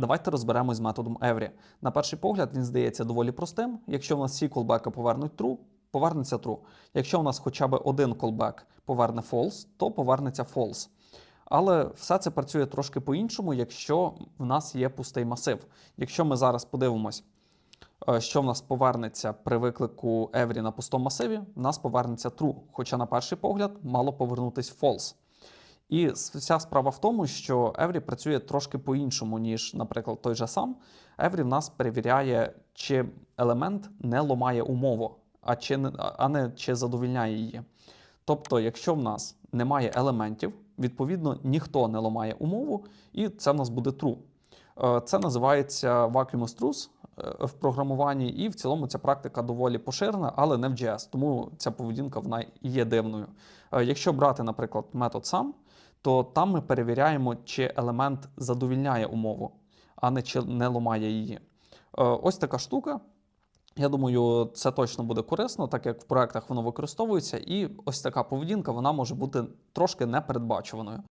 Давайте розберемось з методом Every. На перший погляд він здається доволі простим. Якщо в нас всі колбеки повернуть true, повернеться true. Якщо в нас хоча б один колбек поверне false, то повернеться false. Але все це працює трошки по-іншому, якщо в нас є пустий масив. Якщо ми зараз подивимось, е, що в нас повернеться при виклику Every на пустому масиві, в нас повернеться true, хоча на перший погляд мало повернутись false. І вся справа в тому, що Every працює трошки по-іншому, ніж, наприклад, той же сам. Every в нас перевіряє, чи елемент не ламає умову, а, чи а не чи задовільняє її. Тобто, якщо в нас немає елементів, відповідно ніхто не ламає умову, і це в нас буде true. Е, Це називається vacuum truth в програмуванні, і в цілому ця практика доволі поширена, але не в JS, тому ця поведінка вона є дивною. Е, Якщо брати, наприклад, метод сам, то там ми перевіряємо, чи елемент задовільняє умову, а не чи не ламає її. Е, Ось така штука. Я думаю, це точно буде корисно, так як в проектах воно використовується, і ось така поведінка вона може бути трошки непередбачуваною.